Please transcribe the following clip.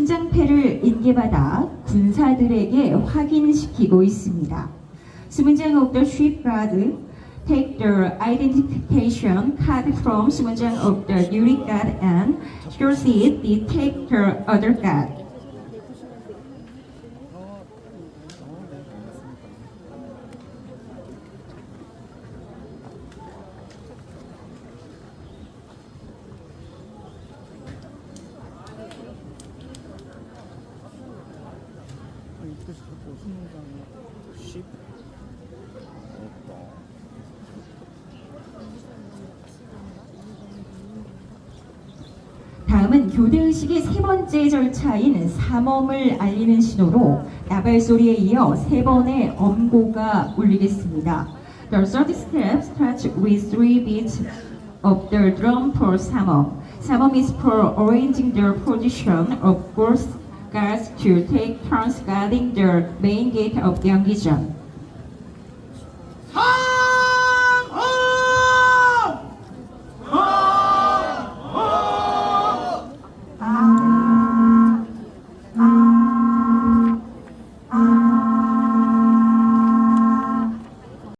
순장패를 인계받아 군사들에게 확인시키고 있습니다. 수문장 of the ship guard take the identification card from 수문장 of the duty guard and proceed to take the other guard. 이때 자꾸 수능장에 10 없다. 다음은 교대의식의 세 번째 절차인 삼엄을 알리는 신호로 나발 소리에 이어 세 번의 엄고가 울리겠습니다. The third step starts with three beats of the drum for 삼엄. 삼엄 is for arranging the position of both guards to take turns guarding the main gate of Gyeonggi-jeon.